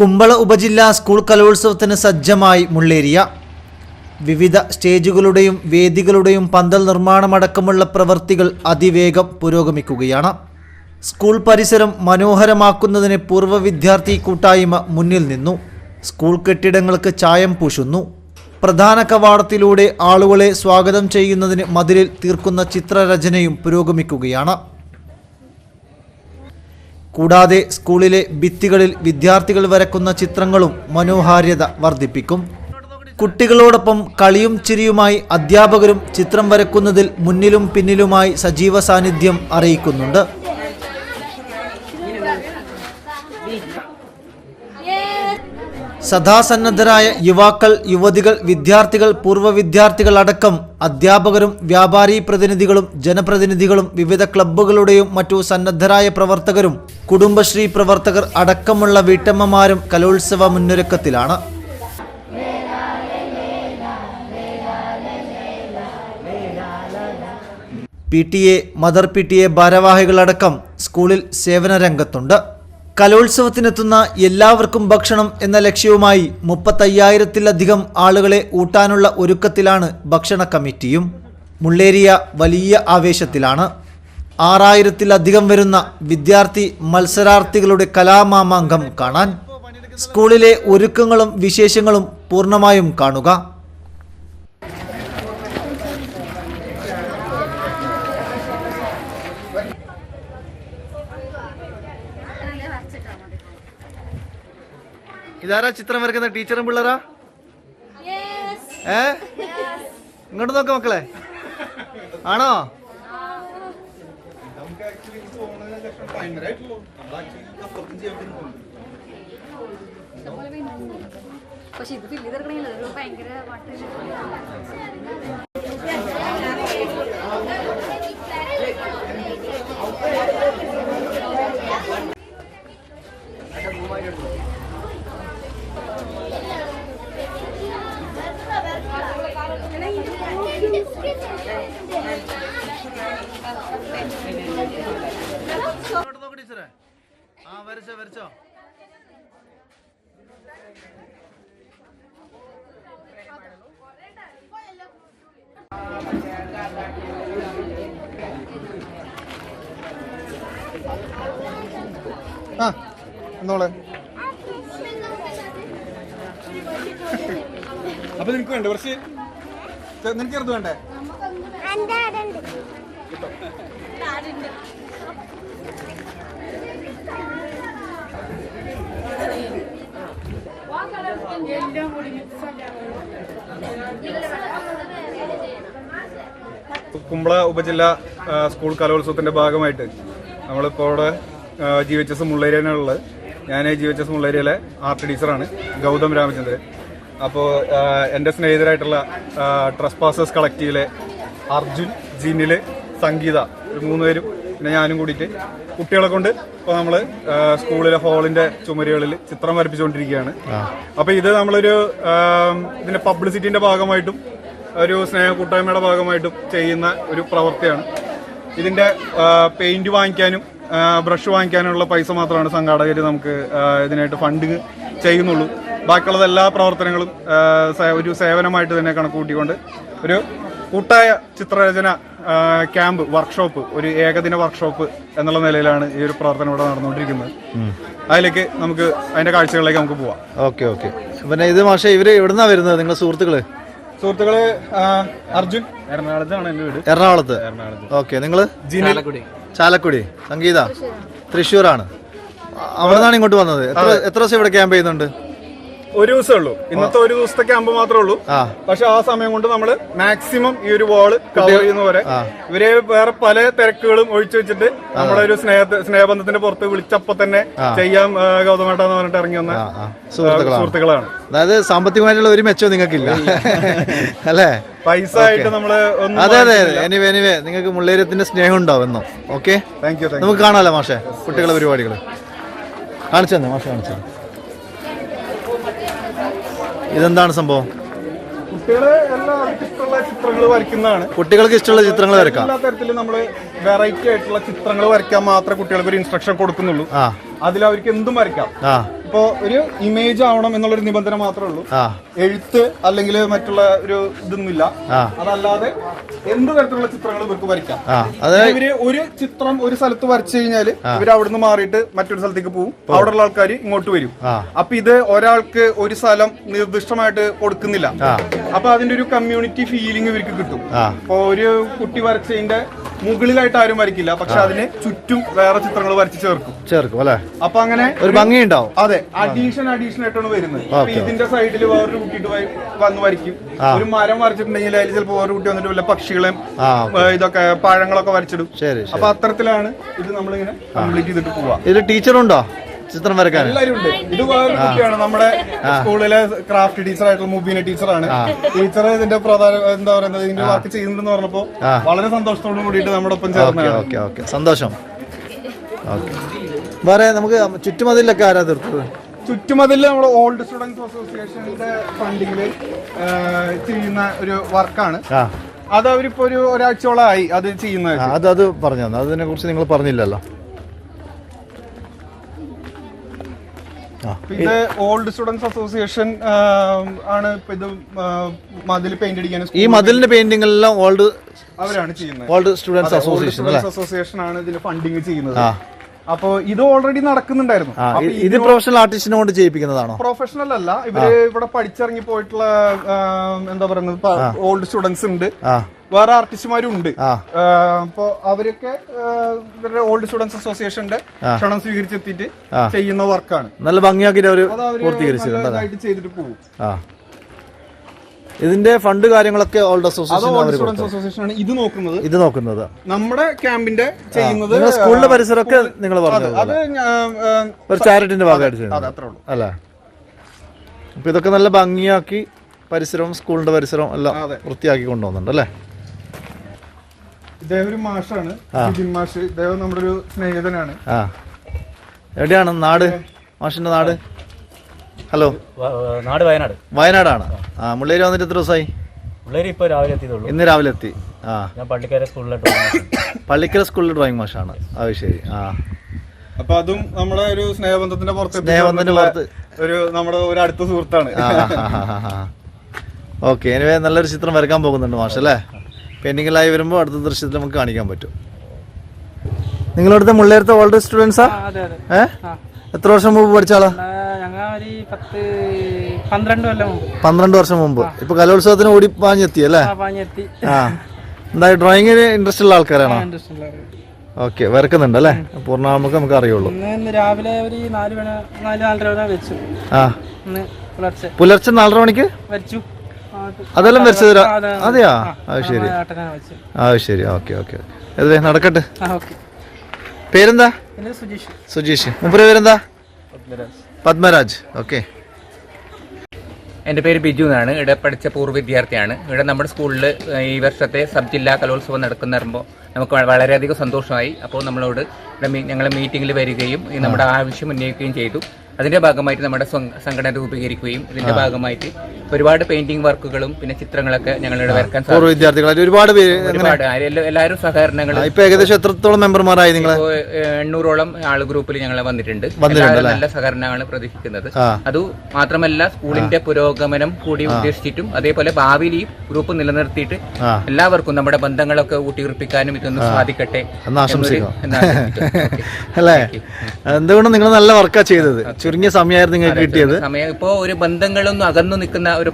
കുമ്പള ഉപജില്ലാ സ്കൂൾ കലോത്സവത്തിന് സജ്ജമായി മുള്ളേരിയ. വിവിധ സ്റ്റേജുകളുടെയും വേദികളുടെയും പന്തൽ നിർമ്മാണമടക്കമുള്ള പ്രവൃത്തികൾ അതിവേഗം പുരോഗമിക്കുകയാണ്. സ്കൂൾ പരിസരം മനോഹരമാക്കുന്നതിന് പൂർവ വിദ്യാർത്ഥി കൂട്ടായ്മ മുന്നിൽ നിന്നു. സ്കൂൾ കെട്ടിടങ്ങൾക്ക് ചായം പൂശുന്നു. പ്രധാന കവാടത്തിലൂടെ ആളുകളെ സ്വാഗതം ചെയ്യുന്നതിന് മതിലിൽ തീർക്കുന്ന ചിത്രരചനയും പുരോഗമിക്കുകയാണ്. കൂടാതെ സ്കൂളിലെ ഭിത്തികളിൽ വിദ്യാർത്ഥികൾ വരക്കുന്ന ചിത്രങ്ങളും മനോഹാരിത വർദ്ധിപ്പിക്കും. കുട്ടികളോടൊപ്പം കളിയും ചിരിയുമായി അധ്യാപകരും ചിത്രം വരക്കുന്നതിൽ മുന്നിലും പിന്നിലുമായി സജീവ സാന്നിധ്യം അറിയിക്കുന്നുണ്ട്. സദാസന്നദ്ധരായ യുവാക്കൾ യുവതികൾ വിദ്യാർത്ഥികൾ പൂർവ വിദ്യാർത്ഥികൾ അടക്കം അധ്യാപകരും വ്യാപാരി പ്രതിനിധികളും ജനപ്രതിനിധികളും വിവിധ ക്ലബ്ബുകളുടെയും മറ്റു സന്നദ്ധരായ പ്രവർത്തകരും കുടുംബശ്രീ പ്രവർത്തകർ അടക്കമുള്ള വീട്ടമ്മമാരും കലോത്സവ മുന്നൊരുക്കത്തിലാണ്. P T A mother P T A ഭാരവാഹികളടക്കം സ്കൂളിൽ സേവന രംഗത്തുണ്ട് കലോത്സവത്തിനെത്തുന്ന എല്ലാവർക്കും ഭക്ഷണം എന്ന ലക്ഷ്യവുമായി മുപ്പത്തയ്യായിരത്തിലധികം ആളുകളെ ഊട്ടാനുള്ള ഒരുക്കത്തിലാണ് ഭക്ഷണ കമ്മിറ്റിയും. മുള്ളേരിയ വലിയ ആവേശത്തിലാണ്. ആറായിരത്തിലധികം വരുന്ന വിദ്യാർത്ഥി മത്സരാർത്ഥികളുടെ കലാമാമാങ്കം കാണാൻ. സ്കൂളിലെ ഒരുക്കങ്ങളും വിശേഷങ്ങളും പൂർണമായും കാണുക. ഇതാരാ ചിത്രം വരക്കുന്ന ടീച്ചറും പിള്ളേരാ? ഏ? ഇങ്ങോട്ട് നോക്ക മക്കളെ. ആണോ? പക്ഷെ ഇത് ഒരു ഭയങ്കര പാട്ട് ഇങ്ങോട്ട് നോക്ക് ടീച്ചറെ ആ വരച്ചോ വരച്ചോ. ആ എന്നോളെ. അപ്പൊ നിനക്ക് വേണ്ട കുറച്ച്? നിനക്ക് ചെറുത് വേണ്ടേ? കുമ്പള ഉപജില്ല സ്കൂൾ കലോത്സവത്തിന്റെ ഭാഗമായിട്ട് നമ്മളിപ്പോൾ ഇവിടെ ജി എച്ച് എസ് മുള്ളേരിയാണുള്ളത് ഞാൻ ജി എച്ച് എസ് മുള്ളേരിയിലെ ആർട്ട് ടീച്ചറാണ് ഗൗതം രാമചന്ദ്രൻ. അപ്പോൾ എന്റെ സ്നേഹിതരായിട്ടുള്ള ട്രസ്പാസേഴ്സ് കളക്റ്റീവിലെ അർജുൻ ജിനിൽ സംഗീത ഒരു മൂന്ന് പേരും പിന്നെ ഞാനും കൂടിയിട്ട് കുട്ടികളെ കൊണ്ട് ഇപ്പോൾ നമ്മൾ സ്കൂളിലെ ഹോളിന്റെ ചുമരുകളിൽ ചിത്രം വരപ്പിച്ചുകൊണ്ടിരിക്കുകയാണ്. അപ്പോൾ ഇത് നമ്മളൊരു ഇതിന്റെ പബ്ലിസിറ്റിന്റെ ഭാഗമായിട്ടും ഒരു സ്നേഹ കൂട്ടായ്മയുടെ ഭാഗമായിട്ടും ചെയ്യുന്ന ഒരു പ്രവൃത്തിയാണ്. ഇതിന്റെ പെയിന്റ് വാങ്ങിക്കാനും ബ്രഷ് വാങ്ങിക്കാനുള്ള പൈസ മാത്രമാണ് സംഘാടകർ നമുക്ക് ഇതിനായിട്ട് ഫണ്ടിങ് ചെയ്യുന്നുള്ളൂ. ബാക്കിയുള്ളത് എല്ലാ പ്രവർത്തനങ്ങളും ഒരു സേവനമായിട്ട് തന്നെ കണക്കുകൂട്ടിക്കൊണ്ട് ഒരു കൂട്ടായ ചിത്രരചന ക്യാമ്പ് വർക്ക്ഷോപ്പ് ഒരു ഏകദിന വർക്ക്ഷോപ്പ് എന്നുള്ള നിലയിലാണ് ഈ ഒരു പ്രവർത്തനം ഇവിടെ നടന്നുകൊണ്ടിരിക്കുന്നത്. അതിലേക്ക് നമുക്ക് അതിന്റെ കാഴ്ചകളിലേക്ക് നമുക്ക് പോവാം. Okay okay. പിന്നെ ഇത് മാഷെ ഇവർ എവിടുന്നാ വരുന്നത് നിങ്ങളുടെ സുഹൃത്തുക്കൾ? സുഹൃത്തുക്കൾ അർജുൻ. എറണാകുളത്താണ് എന്റെ വീട്. എറണാകുളത്ത്? ഓക്കെ നിങ്ങൾ? ചാലക്കുടി. സംഗീത. തൃശ്ശൂരാണ്. അവിടെ നിന്നാണ് ഇങ്ങോട്ട് വന്നത്. എത്ര എത്ര ദിവസം ഇവിടെ ക്യാമ്പ് ചെയ്യുന്നുണ്ട്? ഒരു ദിവസമേ ഉള്ളൂ. ഇന്നത്തെ ഒരു ദിവസത്തെ ക്യാമ്പ് മാത്രമേ ഉള്ളൂ. പക്ഷെ ആ സമയം കൊണ്ട് നമ്മൾ മാക്സിമം ഈ ഒരു വാൾ കവർ ചെയ്യുന്ന പോലെ. ഇവരെ വേറെ പല തിരക്കുകളും ഒഴിച്ചു വെച്ചിട്ട് നമ്മുടെ ഒരു സ്നേഹ സ്നേഹബന്ധത്തിന്റെ പുറത്ത് വിളിച്ചപ്പോ തന്നെ ചെയ്യാം ഗൗതമേട്ടാന്ന് പറഞ്ഞിട്ട് ഇറങ്ങി വന്ന സുഹൃത്തുക്കളാണ്. അതായത് സാമ്പത്തികമായിട്ടുള്ള ഒരു മെച്ചവും നിങ്ങൾക്കില്ല. അല്ലേ? പൈസ ആയിട്ട് നമ്മൾ അതെ അതെ എനിവേ എനിവേ നിങ്ങൾക്ക് മുള്ളേരത്തിന്റെ സ്നേഹം ഉണ്ടാവുന്നു ഓക്കെ? താങ്ക് യു നമുക്ക് കാണാമല്ലോ മാഷെ കുട്ടികളെ പരിപാടികൾ കാണിച്ചു തന്നെ മാഷെ കാണിച്ചു. ഇതെന്താണ് സംഭവം? കുട്ടികളെ ഇഷ്ടമുള്ള ചിത്രങ്ങൾ വരയ്ക്കുന്നതാണ്. കുട്ടികൾക്ക് ഇഷ്ടമുള്ള ചിത്രങ്ങൾ വരയ്ക്കാം. എല്ലാ തരത്തിലും നമ്മൾ വെറൈറ്റി ആയിട്ടുള്ള ചിത്രങ്ങൾ വരയ്ക്കാൻ മാത്രമേ കുട്ടികൾക്ക് ഒരു ഇൻസ്ട്രക്ഷൻ കൊടുക്കുന്നുള്ളൂ. ആ. അതിൽ അവർക്ക് എന്തും വരയ്ക്കാം ഇപ്പോ ഒരു ഇമേജ് ആവണം എന്നുള്ളൊരു നിബന്ധന മാത്രമേ ഉള്ളൂ. എഴുത്ത് അല്ലെങ്കിൽ മറ്റുള്ള ഒരു ഇതൊന്നുമില്ല. ഇല്ല അതല്ലാതെ എന്ത് തരത്തിലുള്ള ചിത്രങ്ങൾ ഇവർക്ക് വരയ്ക്കാം? ഇവർ ഒരു ചിത്രം ഒരു സ്ഥലത്ത് വരച്ചു കഴിഞ്ഞാൽ ഇവർ അവിടുന്ന് മാറിയിട്ട് മറ്റൊരു സ്ഥലത്തേക്ക് പോകും അവിടെയുള്ള ആൾക്കാർ ഇങ്ങോട്ട് വരും. അപ്പൊ ഇത് ഒരാൾക്ക് ഒരു സ്ഥലം നിർദ്ദിഷ്ടമായിട്ട് കൊടുക്കുന്നില്ല. അപ്പൊ അതിന്റെ ഒരു കമ്മ്യൂണിറ്റി ഫീലിംഗ് ഇവർക്ക് കിട്ടും. അപ്പൊ ഇപ്പൊ ഒരു കുട്ടി വരച്ചതിന്റെ മുകളിലായിട്ട് ആരും വരയ്ക്കില്ല. പക്ഷെ അതിന് ചുറ്റും വേറെ ചിത്രങ്ങൾ വരച്ച് ചേർക്കും. ചേർക്കും അല്ലെ? അപ്പൊ അങ്ങനെ ഒരു ഭംഗി ഉണ്ടാവും അതെ അഡീഷൻ അഡീഷൻ ആയിട്ടാണ് വരുന്നത്. ഇതിന്റെ സൈഡിൽ വേറൊരു കുട്ടിയിട്ട് വന്ന് വരയ്ക്കും. ഒരു മരം വരച്ചിട്ടുണ്ടെങ്കിൽ അതിൽ ചിലപ്പോൾ വേറൊരു കുട്ടി വന്നിട്ട് വല്ല പക്ഷികളെയും ഇതൊക്കെ പഴങ്ങളൊക്കെ വരച്ചിടും. അപ്പൊ അത്തരത്തിലാണ് ഇത് നമ്മളിങ്ങനെ കംപ്ലീറ്റ് ചെയ്തിട്ട് പോവാ. ഇതിൽ ടീച്ചറുണ്ടോ? ചിത്രം വരക്കാൻ എല്ലാരും ഉണ്ട്. ഇത് വേറൊരു കുട്ടിയാണ്. നമ്മുടെ സ്കൂളിലെ ക്രാഫ്റ്റ് ടീച്ചർ ആയിട്ടുള്ള മുബീന ടീച്ചറാണ്. ടീച്ചർ ഇതിന്റെ പ്രധാന എന്താ പറയുന്നത് ഇതിന്റെ വർക്ക് ചെയ്യുന്നുണ്ടെന്ന് പറഞ്ഞപ്പോ വളരെ സന്തോഷത്തോടു കൂടിയിട്ട് നമ്മുടെ ഒപ്പം ഓക്കെ ചേർന്നാണ് ഓക്കെ ഓക്കെ. സന്തോഷം. ഓക്കെ. വേറെ നമുക്ക് ചുറ്റുമതിലൊക്കെ ആരാ തീർത്തത്? ചുറ്റുമതിൽ നമ്മുടെ ഓൾഡ് സ്റ്റുഡൻസ് അസോസിയേഷന്റെ ഫണ്ടിങ്ങിൽ ചെയ്യുന്ന ഒരു വർക്കാണ്. അത് അവരിപ്പോ ഒരു ഒരാഴ്ചയോളമായി അത് ചെയ്യുന്നത്. അത് അത് പറഞ്ഞു അതിനെ കുറിച്ച് നിങ്ങൾ പറഞ്ഞില്ലല്ലോ. ഇത് ഓൾഡ് സ്റ്റുഡൻസ് അസോസിയേഷൻ ആണ് ഇപ്പൊ ഇത് മതിൽ പെയിന്റ് അടിക്കാൻ ഈ മതിലിന്റെ പെയിന്റിംഗ് എല്ലാം ഓൾഡ് അവരാണ് ചെയ്യുന്നത്. ഓൾഡ് സ്റ്റുഡൻസ് അസോസിയേഷൻ അസോസിയേഷൻ ആണ് ഇതിന് ഫണ്ടിങ് ചെയ്യുന്നത്. അപ്പോ ഇത് ഓൾറെഡി നടക്കുന്നുണ്ടായിരുന്നു. ഇത് പ്രൊഫഷണൽ ആർട്ടിസ്റ്റിനെ കൊണ്ട് ചെയ്യിപ്പിക്കുന്നതാണോ? പ്രൊഫഷണൽ അല്ല. ഇവർ ഇവിടെ പഠിച്ചിറങ്ങി പോയിട്ടുള്ള എന്താ പറയുന്നത് ഓൾഡ് സ്റ്റുഡൻസ് ഉണ്ട്. വേറെ ആർട്ടിസ്റ്റുമാരും ഉണ്ട് ആ അപ്പോ അവരൊക്കെ ഇവരുടെ ഓൾഡ് സ്റ്റുഡൻസ് അസോസിയേഷന്റെ ക്ഷണം സ്വീകരിച്ചെത്തിയിട്ട് ചെയ്യുന്ന വർക്കാണ്. നല്ല ഭംഗിയാക്കിയിട്ട് പൂർത്തീകരിച്ചിട്ടുണ്ട് ചെയ്തിട്ട് പോകും ഇതിന്റെ ഫണ്ട് കാര്യങ്ങളൊക്കെ ഓൾഡ് അസോസിയേഷൻ അവർ ആണ് ഇത് നോക്കുന്നത്. ഇത് നോക്കുന്നത്. നമ്മുടെ ക്യാമ്പിന്റെ ചെയ്യുന്നത് സ്കൂളിന്റെ പരിസരമൊക്കെ നിങ്ങൾ പറഞ്ഞത് അത് ഒരു ചാരിറ്റിന്റെ ഭാഗമായിട്ട് അല്ല? അപ്പൊ ഇതൊക്കെ നല്ല ഭംഗിയാക്കി പരിസരവും സ്കൂളിന്റെ പരിസരവും എല്ലാം. വൃത്തിയാക്കി കൊണ്ടുപോകുന്നുണ്ട് അല്ലേ? ഇദ്ദേഹം ഒരു മാഷാണ്. ജിതിൻ മാഷ്. ഇദ്ദേഹം നമ്മുടെ ഒരു സ്നേഹിതനാണ്. ആ. എവിടെയാണ് നാട്? മാഷിന്റെ നാട്? ഹലോ. നാട് വയനാട്. വയനാടാണ്. ആ മുള്ളേരി വന്നിട്ട് എത്ര ദിവസമായി മുള്ളേരി ഇപ്പോൾ രാവിലെ എത്തിയതുള്ളൂ ഇന്ന് രാവിലെ എത്തി. ആ. ഞാൻ പള്ളിക്കര സ്കൂളിലെ. പള്ളിക്കര സ്കൂളിലെ ഡ്രോയിങ് മാഷാണ്. അത് ശരി. ആ. അപ്പൊ അതും നമ്മുടെ ഒരു സ്നേഹബന്ധത്തിന്റെ പുറത്ത് സ്നേഹബന്ധത്തിന്റെ പുറത്ത്. ഒരു നമ്മുടെ ഒരു അടുത്ത സുഹൃത്താണ്. ഓക്കെ. എനിവേ നല്ലൊരു ചിത്രം വരക്കാൻ പോകുന്നുണ്ട് മാഷ് അല്ലേ? പെയിന്റിങ്ങിലായി വരുമ്പോൾ അടുത്ത ദൃശ്യത്തിൽ നമുക്ക് കാണിക്കാൻ പറ്റും. നിങ്ങളടുത്ത മുള്ളേരത്തെ ഓൾഡ് സ്റ്റുഡൻസാ അതെ അതെ. ഏ? എത്ര വർഷം മുമ്പ് പഠിച്ചാളാ പന്ത്രണ്ട് വർഷം മുമ്പ്. ഇപ്പൊ കലോത്സവത്തിന് ഓടി പാഞ്ഞെത്തി അല്ലേ? ആ എന്താ ഡ്രോയിങ്ങിന് ഇൻട്രസ്റ്റ് ഉള്ള ആൾക്കാരാണോ? ഓക്കെ വരക്കുന്നുണ്ട് അല്ലേ? പൂർണ നമുക്ക് അറിയുള്ളൂ. ഇന്ന് ഇന്ന് രാവിലെ ഒരു നാല് മണി നാല് നാലര വരെ വെച്ചു. ആ. ഇന്ന് പുലർച്ചെ. പുലർച്ചെ നാലര മണിക്ക്? വരച്ചു. അതെല്ലാം വരച്ചത്. അതെയാ? ആ, അത് ശരി. അത് ശരി. Okay okay. അതെ നടക്കട്ടെ. പേരെന്താ? സുജീഷ്. മുമ്പേ പേരെന്താ? പത്മരാജ്. ഓക്കെ. എന്റെ പേര് ബിജു എന്നാണ്. ഇവിടെ പഠിച്ച പൂർവ വിദ്യാർത്ഥിയാണ്. ഇവിടെ നമ്മുടെ സ്കൂളിൽ ഈ വർഷത്തെ സബ് ജില്ലാ കലോത്സവം നടക്കുന്ന വരുമ്പോൾ നമുക്ക് വളരെയധികം സന്തോഷമായി. അപ്പോൾ നമ്മളോട് ഇവിടെ ഞങ്ങൾ മീറ്റിങ്ങിൽ വരികയും ഈ നമ്മുടെ ആവശ്യം ഉന്നയിക്കുകയും ചെയ്തു. അതിന്റെ ഭാഗമായിട്ട് നമ്മുടെ സംഘടന രൂപീകരിക്കുകയും ഇതിന്റെ ഭാഗമായിട്ട് ഒരുപാട് പെയിന്റിംഗ് വർക്കുകളും പിന്നെ ചിത്രങ്ങളൊക്കെ ഞങ്ങളിവിടെ വരക്കാൻ പൂർവ സാധിച്ചു. വിദ്യാർത്ഥികളായിട്ട് ഒരുപാട് പേര് ഒരുപാട്. എല്ലാവരും സഹകരണങ്ങൾ ഇപ്പൊ ഏകദേശം എത്രത്തോളം മെമ്പർമാരായി നിങ്ങൾ എണ്ണൂറോളം ആൾ ഗ്രൂപ്പിൽ ഞങ്ങൾ വന്നിട്ടുണ്ട്. നല്ല സഹകരണമാണ് പ്രതീക്ഷിക്കുന്നത്. അത് മാത്രമല്ല സ്കൂളിന്റെ പുരോഗമനം കൂടി ഉദ്ദേശിച്ചിട്ടും അതേപോലെ ഭാവിയിൽ ഈ ഗ്രൂപ്പ് നിലനിർത്തിയിട്ട് എല്ലാവർക്കും നമ്മുടെ ബന്ധങ്ങളൊക്കെ ഊട്ടിയുറപ്പിക്കാനും ഇതൊന്നും സാധിക്കട്ടെ. അല്ലേ? എന്തുകൊണ്ടും നിങ്ങൾ നല്ല വർക്കാണ് ചെയ്തത്. ചുരുങ്ങിയ സമയമായിരുന്നു നിങ്ങൾക്ക് കിട്ടിയത്. സമയം. ഇപ്പോ ഒരു ബന്ധങ്ങളൊന്നും അകന്നു നിൽക്കുന്ന ഒരു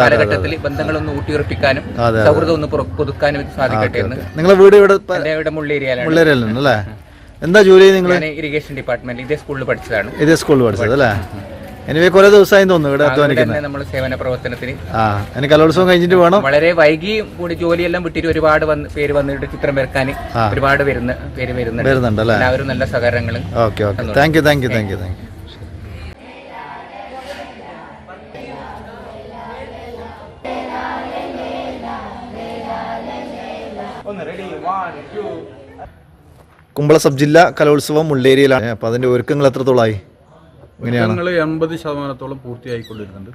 കാലഘട്ടത്തിൽ ബന്ധങ്ങളൊന്ന് ഊട്ടിയുറപ്പിക്കാനും സൗഹൃദം ഒന്ന് പുതുക്കാനും സാധിക്കട്ടെ എന്ന്. നിങ്ങളെ വീട് ഇവിടെ ഇവിടെ അല്ലേ? എന്താ ജോലി നിങ്ങൾ? ഇറിഗേഷൻ ഡിപ്പാർട്ട്മെന്റ് ഇതേ സ്കൂളിൽ പഠിച്ചതാണ്. ഇതേ സ്കൂളിൽ പഠിച്ചത് അല്ലേ? എനിവേ കുറെ ദിവസമായി തോന്നുന്നു ഇവിടെ അധ്വാനിക്കുന്നത് നമ്മൾ സേവന പ്രവർത്തനത്തിന് ആ എനിക്ക് കലോത്സവം കഴിഞ്ഞിട്ട് വേണം. വളരെ വൈകി കൂടി ജോലിയെല്ലാം വിട്ടിട്ട് ഒരുപാട് വന്ന് പേര് വന്നിട്ട് ചിത്രം വരക്കാൻ ഒരുപാട് വരുന്ന പേര് വരുന്നുണ്ട്. എല്ലാവരും നല്ല സഹകരണങ്ങളും okay okay. Thank you thank you thank you thank you. Kumbla sub ജില്ലാ കലോത്സവം മുള്ളേരിയിലാണ്. അപ്പൊ അതിന്റെ ഒരുക്കങ്ങൾ എത്രത്തോളമായി ഞങ്ങൾ എൺപത് ശതമാനത്തോളം പൂർത്തിയായിക്കൊണ്ടിരുന്നുണ്ട്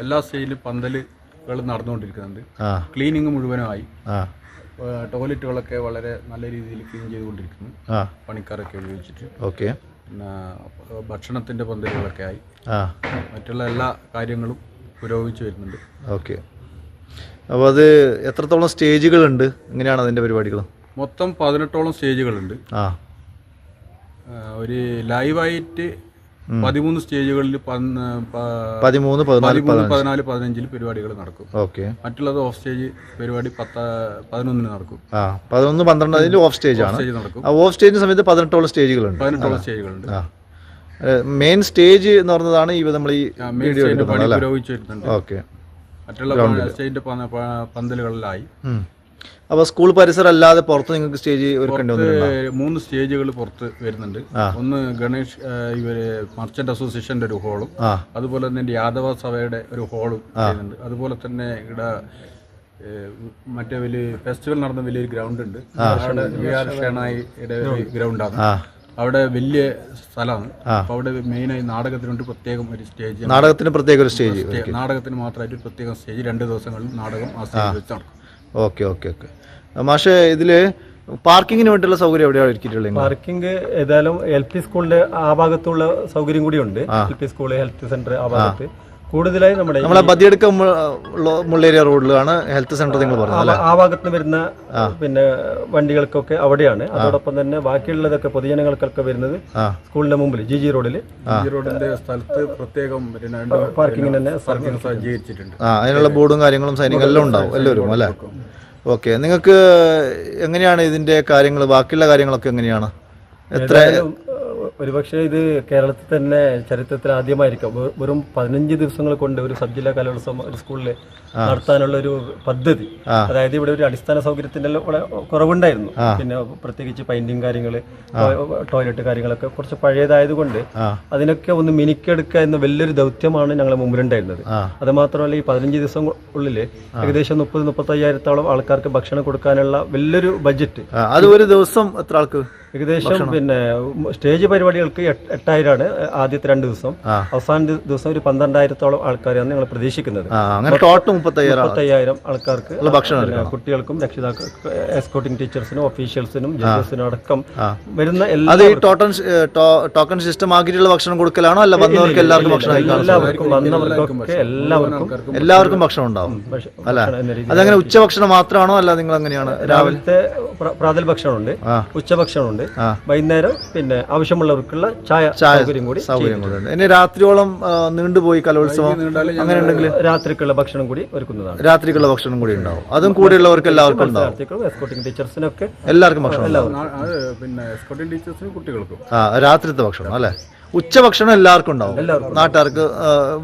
എല്ലാ സ്റ്റേജിലും പന്തലുകൾ നടന്നുകൊണ്ടിരിക്കുന്നുണ്ട്. ക്ലീനിങ് മുഴുവനായി ടോയ്ലറ്റുകളൊക്കെ വളരെ നല്ല രീതിയിൽ ക്ലീൻ ചെയ്തുകൊണ്ടിരിക്കുന്നു. ആ. പണിക്കാരൊക്കെ ഉപയോഗിച്ചിട്ട് ഓക്കെ. പിന്നെ ഭക്ഷണത്തിന്റെ പന്തലുകളൊക്കെ ആയി. മറ്റുള്ള എല്ലാ കാര്യങ്ങളും പുരോഗമിച്ചു വരുന്നുണ്ട്. ഓക്കെ. അപ്പോൾ അത് എത്രത്തോളം സ്റ്റേജുകളുണ്ട്? എങ്ങനെയാണ് അതിന്റെ പരിപാടികൾ? മൊത്തം പതിനെട്ടോളം സ്റ്റേജുകളുണ്ട്. ആ. ഒരു ലൈവായിട്ട് പതിമൂന്ന് സ്റ്റേജുകളിൽ പതിമൂന്ന് പതിനാല് പതിമൂന്ന് പതിനാല് പതിനഞ്ചിൽ പരിപാടികൾ നടക്കും. ഓക്കെ. മറ്റുള്ളത് ഓഫ് സ്റ്റേജ് പരിപാടി പത്ത് പതിനൊന്നിന് നടക്കും. ആ പതിനൊന്ന് പന്ത്രണ്ട് അതിൽ ഓഫ് സ്റ്റേജ് ആണ്. നടക്കും. ഓഫ് സ്റ്റേജിന് സമയത്ത് പതിനെട്ടോളം സ്റ്റേജുകളുണ്ട്. പതിനെട്ടോളം സ്റ്റേജുകളുണ്ട്. ആ. മെയിൻ സ്റ്റേജ് എന്ന് പറഞ്ഞതാണ് ഈ നമ്മൾ ഈ വീഡിയോ ഓക്കെ. മറ്റുള്ള പ- പന്തലുകളിലായി. അപ്പോൾ സ്കൂൾ പരിസരം അല്ലാതെ പുറത്ത് നിങ്ങൾക്ക് സ്റ്റേജ് മൂന്ന് സ്റ്റേജുകൾ പുറത്ത് വരുന്നുണ്ട്. ഒന്ന് ഗണേഷ് ഇവർ മർച്ചന്റ് അസോസിയേഷന്റെ ഒരു ഹോളും. അതുപോലെ തന്നെ യാദവ സഭയുടെ ഒരു ഹോളും ചെയ്യുന്നുണ്ട്. അതുപോലെ തന്നെ ഇവിടെ മറ്റേ വലിയ ഫെസ്റ്റിവൽ നടന്ന വലിയൊരു ഗ്രൗണ്ട് ഉണ്ട്. ഷേണായിയുടെ ഒരു ഗ്രൗണ്ടാണ് അവിടെ വലിയ സ്ഥലമാണ്. അപ്പൊ അവിടെ മെയിനായി നാടകത്തിന് വേണ്ടി പ്രത്യേകം ഒരു സ്റ്റേജ്. നാടകത്തിന് പ്രത്യേക ഒരു സ്റ്റേജ്. നാടകത്തിന് മാത്രമായിട്ട് ഒരു പ്രത്യേകം സ്റ്റേജ്. രണ്ട് ദിവസങ്ങളിൽ നാടകം ആ സ്റ്റേജ് വെച്ച് നടക്കും. Okay okay okay. മാഷേ ഇതിൽ പാർക്കിങ്ങിന് വേണ്ടിയുള്ള സൗകര്യം എവിടെയാണ് ഒരുക്കിയിട്ടുള്ളത് പാർക്കിംഗ് ഏതായാലും എൽ പി സ്കൂളിന്റെ ആ ഭാഗത്തുള്ള സൗകര്യം കൂടി ഉണ്ട് L P school health centre ആ ഭാഗത്ത്. കൂടുതലായി നമ്മുടെ നമ്മളെ ബദിയെടുക്ക മുള്ളേരിയ റോഡിലാണ് ഹെൽത്ത് സെന്റർ നിങ്ങൾ പറഞ്ഞത് ആ അല്ലേ? ആ ഭാഗത്ത് നിന്ന് വരുന്ന പിന്നെ വണ്ടികൾക്കൊക്കെ അവിടെയാണ്. അതോടൊപ്പം തന്നെ ബാക്കിയുള്ളതൊക്കെ പൊതുജനങ്ങൾക്കൊക്കെ വരുന്നത് സ്കൂളിന്റെ മുമ്പിൽ ജി ജി റോഡിൽ റോഡിന്റെ സ്ഥലത്ത് പ്രത്യേകം തന്നെ പാർക്കിംഗ് സജ്ജീകരിച്ചിട്ടുണ്ട്. ആ അതിനുള്ള ബോർഡും കാര്യങ്ങളും സൈനികം എല്ലാം ഉണ്ടാവും എല്ലാവരും അല്ലേ? ഓക്കെ നിങ്ങൾക്ക് എങ്ങനെയാണ് ഇതിന്റെ കാര്യങ്ങൾ ബാക്കിയുള്ള കാര്യങ്ങളൊക്കെ എങ്ങനെയാണ്? എത്ര ഒരുപക്ഷെ ഇത് കേരളത്തിൽ തന്നെ ചരിത്രത്തിൽ ആദ്യമായിരിക്കും. വെറും പതിനഞ്ച് ദിവസങ്ങൾ കൊണ്ട് ഒരു സബ് ജില്ലാ കലോത്സവം ഒരു സ്കൂളിൽ നടത്താനുള്ള ഒരു പദ്ധതി. അതായത് ഇവിടെ ഒരു അടിസ്ഥാന സൗകര്യത്തിന്റെ കുറവുണ്ടായിരുന്നു. പിന്നെ പ്രത്യേകിച്ച് പെയിന്റിങ് കാര്യങ്ങൾ ടോയ്ലറ്റ് കാര്യങ്ങളൊക്കെ കുറച്ച് പഴയതായതുകൊണ്ട് അതിനൊക്കെ ഒന്ന് മിനിക്കെടുക്കുക എന്ന വലിയൊരു ദൗത്യമാണ് ഞങ്ങളെ മുമ്പിലുണ്ടായിരുന്നത്. അത് മാത്രമല്ല ഈ പതിനഞ്ച് ദിവസം ഉള്ളിൽ ഏകദേശം മുപ്പത് മുപ്പത്തി അയ്യായിരത്തോളം ആൾക്കാർക്ക് ഭക്ഷണം കൊടുക്കാനുള്ള വലിയൊരു ബഡ്ജറ്റ്. അത് ഒരു ദിവസം എത്ര ആൾക്ക് ഏകദേശം പിന്നെ സ്റ്റേജ് പരിപാടികൾക്ക് എട്ട്- എട്ടായിരമാണ് ആദ്യത്തെ രണ്ട് ദിവസം. അവസാന ദിവസം ഒരു പന്ത്രണ്ടായിരത്തോളം ആൾക്കാരാണ് ഞങ്ങൾ പ്രതീക്ഷിക്കുന്നത്. ടോട്ടൽ മുപ്പത്തയ്യായിരം മുപ്പത്തയ്യായിരം ആൾക്കാർക്ക് ഭക്ഷണം കുട്ടികൾക്കും രക്ഷിതാക്കൾക്ക് എസ്കോട്ടിംഗ് ടീച്ചേഴ്സിനും ഒഫീഷ്യൽസിനും ജഡ്ജസിനും അടക്കം വരുന്ന എല്ലാ അത് ഈ ടോട്ടൺ ടോക്കൺ സിസ്റ്റം ആക്കിയിട്ടുള്ള ഭക്ഷണം കൊടുക്കലാണോ അല്ല വന്നവർക്ക് എല്ലാവർക്കും ഭക്ഷണം എല്ലാവർക്കും വന്നവർക്കൊക്കെ എല്ലാവർക്കും എല്ലാവർക്കും ഭക്ഷണം. ഉണ്ടാവും. അല്ല അതങ്ങനെ ഉച്ചഭക്ഷണം മാത്രമാണോ അല്ല നിങ്ങൾ അങ്ങനെയാണ് രാവിലത്തെ പ്ര- പ്രാതൽ ഭക്ഷണമുണ്ട് ഉച്ചഭക്ഷണമുണ്ട് വൈകുന്നേരം പിന്നെ ആവശ്യമുള്ളവർക്കുള്ള ചായ സൗകര്യം കൂടി സൗകര്യം കൂടി ഉണ്ട്. ഇനി രാത്രിയോളം നീണ്ടുപോയി കലോത്സവം അങ്ങനെ ഉണ്ടെങ്കിൽ രാത്രിക്കുള്ള ഭക്ഷണം കൂടി ഒരുക്കുന്നതാണ്. രാത്രിക്കുള്ള ഭക്ഷണം കൂടി ഉണ്ടാവും. അതും കൂടെയുള്ളവർക്ക് എല്ലാവർക്കും ഉണ്ടാവും. എസ്കോട്ടിംഗ് ടീച്ചേഴ്സിനൊക്കെ എല്ലാവർക്കും ഭക്ഷണം പിന്നെ ടീച്ചേഴ്സിനും കുട്ടികൾക്കും. ആ രാത്രിത്തെ ഭക്ഷണം അല്ലേ? ഉച്ചഭക്ഷണം എല്ലാവർക്കും ഉണ്ടാവും. നാട്ടുകാർക്ക്